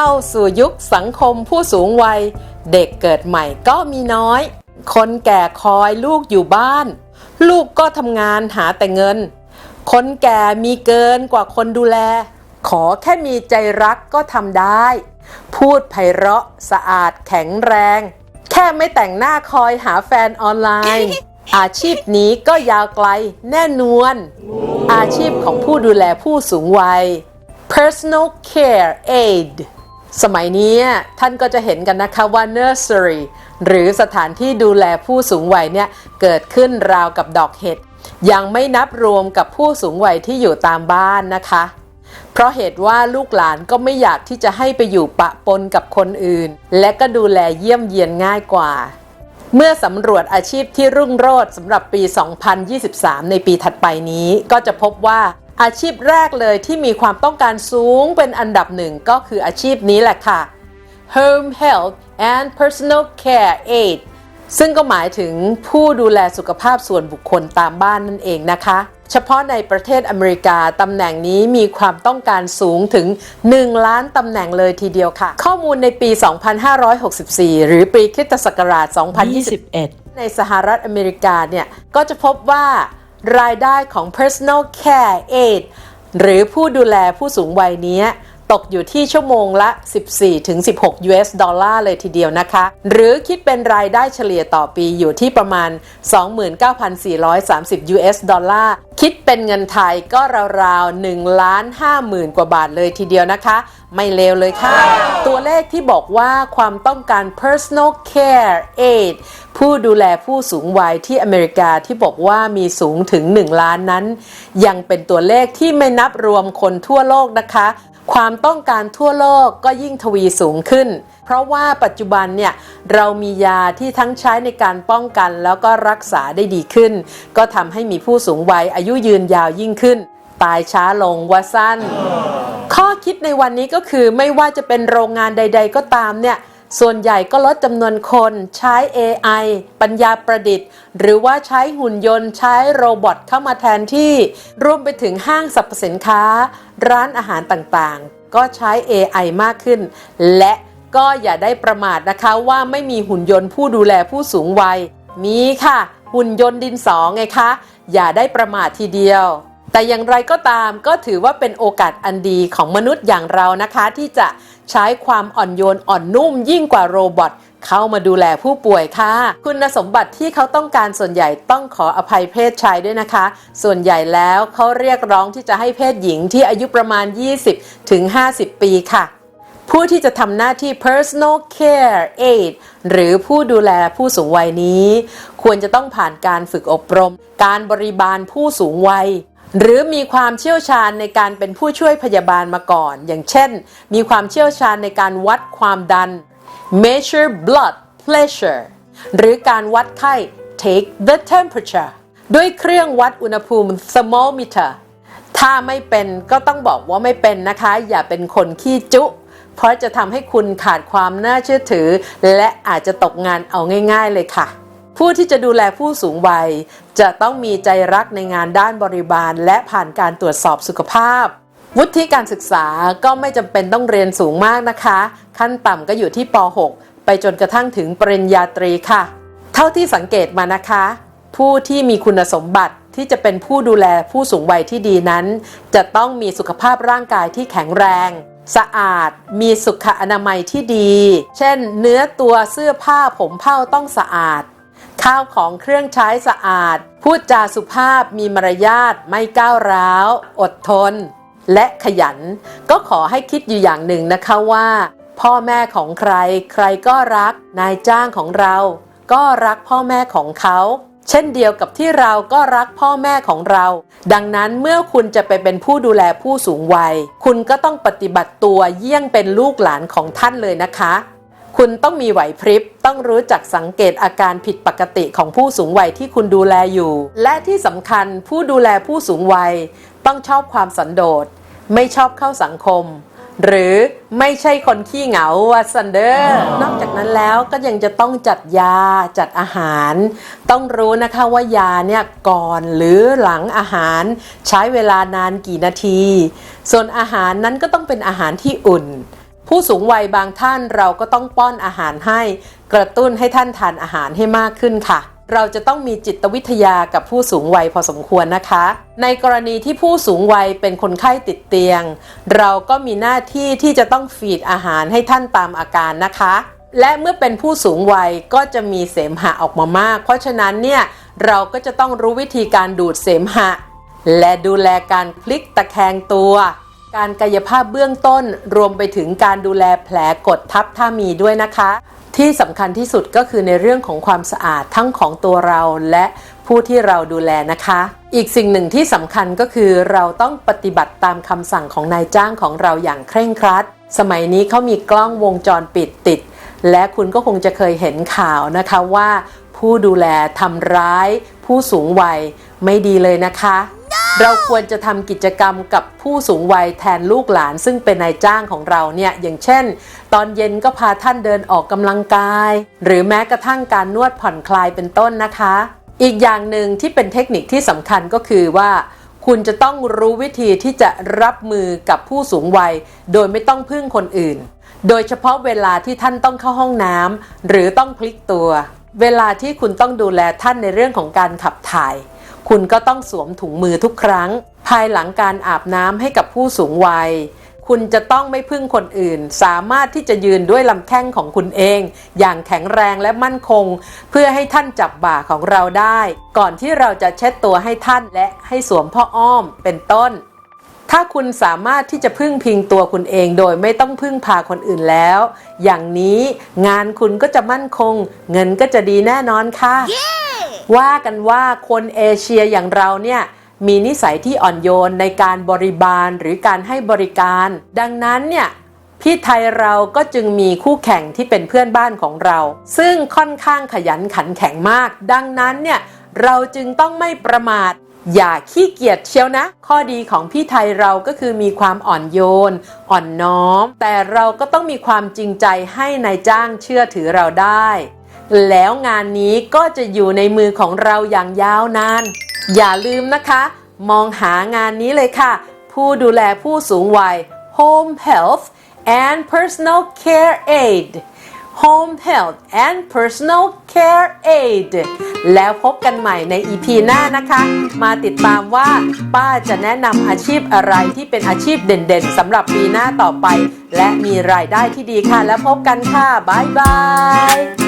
เข้าสู่ยุคสังคมผู้สูงวัย เด็กเกิดใหม่ก็มีน้อย คนแก่คอยลูกอยู่บ้าน ลูกก็ทำงานหาแต่เงิน คนแก่มีเกินกว่าคนดูแล ขอแค่มีใจรักก็ทำได้ พูดไพเราะสะอาดแข็งแรง แค่ไม่แต่งหน้าคอยหาแฟนออนไลน์ อาชีพนี้ก็ยาวไกลแน่นวน อาชีพของผู้ดูแลผู้สูงวัย personal care aid สมัยนี้ท่านก็จะเห็นกันนะคะว่า nursery หรือสถานที่ดูแลผู้สูงวัยเนี่ยเกิดขึ้นราวกับดอกเห็ด ยังไม่นับรวมกับผู้สูงวัยที่อยู่ตามบ้านนะคะ เพราะเหตุว่าลูกหลานก็ไม่อยากที่จะให้ไปอยู่ปะปนกับคนอื่น และก็ดูแลเยี่ยมเยียนง่ายกว่า เมื่อสำรวจอาชีพที่รุ่งโรจน์สำหรับปี 2023 ในปีถัดไปนี้ก็จะพบว่า อาชีพแรกเลยที่มีความต้องการสูงเป็นอันดับหนึ่งก็คืออาชีพนี้แหละค่ะ Home Health and Personal Care Aid ซึ่งก็หมายถึงผู้ดูแลสุขภาพส่วนบุคคลตามบ้านนั่นเองนะคะ เฉพาะในประเทศอเมริกาตำแหน่งนี้มีความต้องการสูงถึง 1 ล้านตำแหน่งเลยทีเดียวค่ะ ข้อมูลในปี 2564 หรือปีคริสตศักราช 2021 21ในสหรัฐอเมริกาเนี่ย ก็จะพบว่า รายได้ของ personal care aid หรือผู้ดูแลผู้สูงวัยนี้ตกอยู่ที่ชั่วโมงละ 14-16 US ดอลลาร์เลยทีเดียวนะคะ หรือคิดเป็นรายได้เฉลี่ยต่อปีอยู่ที่ประมาณ 29,430 US ดอลลาร์ คิดเป็นเงินไทยก็ราวๆ1ล้าน5หมื่นกว่าบาทเลยทีเดียวนะคะ ไม่เลวเลยค่ะ ตัวเลขที่บอกว่าความต้องการ personal care aid ผู้ดูแลผู้สูงวัยที่อเมริกาที่บอกว่ามีสูงถึง 1 ล้านนั้น ยังเป็นตัวเลขที่ไม่นับรวมคนทั่วโลกนะคะ ความต้องการทั่วโลกก็ยิ่งทวีสูงขึ้น เพราะว่าปัจจุบันเนี่ยเรามียาที่ทั้งใช้ในการป้องกันแล้วก็รักษาได้ดีขึ้น ก็ทำให้มีผู้สูงวัยอายุยืนยาวยิ่งขึ้น ตายช้าลงว่าสั้น ข้อคิดในวันนี้ก็คือไม่ว่าจะเป็นโรงงานใด ๆ ก็ตามเนี่ย ส่วนใหญ่ก็ลดจำนวนคนใช้ AI ปัญญาประดิษฐ์ หรือว่าใช้หุ่นยนต์ใช้โรบอทเข้ามาแทนที่ รวมไปถึงห้างสรรพสินค้า ร้านอาหารต่างๆ ก็ใช้ AI มากขึ้น และก็อย่าได้ประมาทนะคะว่าไม่มีหุ่นยนต์ผู้ดูแลผู้สูงวัย มีค่ะ หุ่นยนต์ดินสอไงคะ อย่าได้ประมาททีเดียว แต่อย่างไรก็ตามก็ถือว่าเป็นโอกาสอันดีของมนุษย์อย่างเรานะคะ ที่จะใช้ความอ่อนโยนอ่อนนุ่มยิ่งกว่าโรบอทเข้ามาดูแลผู้ป่วยค่ะ คุณสมบัติที่เขาต้องการส่วนใหญ่ต้องขออภัยเพศชายด้วยนะคะ ส่วนใหญ่แล้วเขาเรียกร้องที่จะให้เพศหญิงที่อายุประมาณ 20 ถึง 50 ปีค่ะ ผู้ที่จะทำหน้าที่ personal care aid หรือผู้ดูแลผู้สูงวัยนี้ ควรจะต้องผ่านการฝึกอบรม การบริบาลผู้สูงวัย หรือมีความเชี่ยวชาญในการเป็นผู้ช่วยพยาบาลมาก่อน อย่างเช่น มีความเชี่ยวชาญในการวัดความดัน measure blood pressure หรือการวัดไข้ take the temperature ด้วยเครื่องวัดอุณหภูมิ thermometer ถ้าไม่เป็นก็ต้องบอกว่าไม่เป็นนะคะ อย่าเป็นคนขี้จุ เพราะจะทำให้คุณขาดความน่าเชื่อถือ และอาจจะตกงานเอาง่าย ๆ เลยค่ะ ผู้ที่จะดูแลผู้สูงวัย จะต้องมีใจรักในงานด้านบริบาล และผ่านการตรวจสอบสุขภาพ วุฒิการศึกษาก็ไม่จำเป็นต้องเรียนสูงมากนะคะ ขั้นต่ำก็อยู่ที่ป .6 ไปจนกระทั่งถึงปริญญาตรีค่ะ เท่าที่สังเกตมานะคะ ผู้ที่มีคุณสมบัติที่จะเป็นผู้ดูแลผู้สูงวัยที่ดีนั้น จะต้องมีสุขภาพร่างกายที่แข็งแรง สะอาด มีสุขอนามัยที่ดี เช่น เนื้อตัวเสื้อผ้าผมเผ้าต้องสะอาด ข้าวของเครื่องใช้สะอาด พูดจาสุภาพมีมารยาทไม่ก้าวร้าว อดทน และขยัน ก็ขอให้คิดอยู่อย่างหนึ่งนะคะว่า พ่อแม่ของใคร ใครก็รัก นายจ้างของเรา ก็รักพ่อแม่ของเขาเช่นเดียวกับที่เราก็รักพ่อแม่ของเรา ดังนั้นเมื่อคุณจะไปเป็นผู้ดูแลผู้สูงวัย คุณก็ต้องปฏิบัติตัวเยี่ยงเป็นลูกหลานของท่านเลยนะคะ คุณต้องมีไหวพริบ ต้องรู้จักสังเกตอาการผิดปกติของผู้สูงวัยที่คุณดูแลอยู่ และที่สำคัญผู้ดูแลผู้สูงวัย ต้องชอบความสันโดษ ไม่ชอบเข้าสังคม หรือไม่ใช่คนขี้เหงาวัสันเดอร์ นอกจากนั้นแล้วก็ยังจะต้องจัดยาจัดอาหาร ต้องรู้นะคะว่ายาเนี่ยก่อนหรือหลังอาหารใช้เวลานานกี่นาที ส่วนอาหารนั้นก็ต้องเป็นอาหารที่อุ่น ผู้สูงวัยบางท่านเราก็ต้องป้อนอาหารให้ กระตุ้นให้ท่านทานอาหารให้มากขึ้นค่ะ เราจะต้องมีจิตวิทยากับผู้สูงวัยพอสมควรนะคะ ในกรณีที่ผู้สูงวัยเป็นคนไข้ติดเตียง เราก็มีหน้าที่ที่จะต้องฟีดอาหารให้ท่านตามอาการนะคะ และเมื่อเป็นผู้สูงวัยก็จะมีเสมหะออกมามาก เพราะฉะนั้นเนี่ยเราก็จะต้องรู้วิธีการดูดเสมหะ และดูแลการพลิกตะแคงตัว การกายภาพเบื้องต้นรวมไปถึงการดูแลแผลกดทับถ้ามีด้วยนะคะ ที่สำคัญที่สุดก็คือในเรื่องของความสะอาดทั้งของตัวเราและผู้ที่เราดูแลนะคะ อีกสิ่งหนึ่งที่สำคัญก็คือเราต้องปฏิบัติตามคำสั่งของนายจ้างของเราอย่างเคร่งครัด สมัยนี้เขามีกล้องวงจรปิดติด และคุณก็คงจะเคยเห็นข่าวนะคะว่า ผู้ดูแลทำร้าย ผู้สูงวัยไม่ดีเลยนะคะ เราควรจะทำกิจกรรมกับผู้สูงวัยแทนลูกหลาน ซึ่งเป็นนายจ้างของเราเนี่ยอย่างเช่น ตอนเย็นก็พาท่านเดินออกกำลังกาย หรือแม้กระทั่งการนวดผ่อนคลายเป็นต้นนะคะ อีกอย่างหนึ่งที่เป็นเทคนิคที่สำคัญก็คือว่าคุณจะต้องรู้วิธีที่จะรับมือกับผู้สูงวัย โดยไม่ต้องพึ่งคนอื่น โดยเฉพาะเวลาที่ท่านต้องเข้าห้องน้ำหรือต้องพลิกตัว เวลาที่คุณต้องดูแลท่านในเรื่องของการขับถ่าย คุณก็ต้องสวมถุงมือทุกครั้ง ภายหลังการอาบน้ำให้กับผู้สูงวัย คุณจะต้องไม่พึ่งคนอื่น สามารถที่จะยืนด้วยลำแข้งของคุณเอง อย่างแข็งแรงและมั่นคง เพื่อให้ท่านจับบ่าของเราได้ ก่อนที่เราจะเช็ดตัวให้ท่านและให้สวมพ่ออ้อมเป็นต้นถ้าคุณสามารถที่จะพึ่งพิงตัวคุณเองโดยไม่ต้องพึ่งพาคนอื่นแล้ว อย่างนี้งานคุณก็จะมั่นคง เงินก็จะดีแน่นอนค่ะ ว่ากันว่าคนเอเชียอย่างเราเนี่ยมีนิสัยที่อ่อนโยนในการบริบาลหรือการให้บริการ ดังนั้นเนี่ยพี่ไทยเราก็จึงมีคู่แข่งที่เป็นเพื่อนบ้านของเรา ซึ่งค่อนข้างขยันขันแข็งมาก ดังนั้นเนี่ยเราจึงต้องไม่ประมาท อย่าขี้เกียจเชียวนะ ข้อดีของพี่ไทยเราก็คือมีความอ่อนโยน อ่อนน้อม แต่เราก็ต้องมีความจริงใจให้นายจ้างเชื่อถือเราได้ แล้วงานนี้ก็จะอยู่ในมือของเราอย่างยาวนาน อย่าลืมนะคะ มองหางานนี้เลยค่ะ ผู้ดูแลผู้สูงวัย Home Health and Personal Care Aid Home Health and Personal Care Aid แล้วพบกันใหม่ใน EP หน้านะคะ มาติดตามว่าป้าจะแนะนำอาชีพอะไรที่เป็นอาชีพเด่นๆสำหรับปีหน้าต่อไป และมีรายได้ที่ดีค่ะ แล้วพบกันค่ะ บ๊ายบาย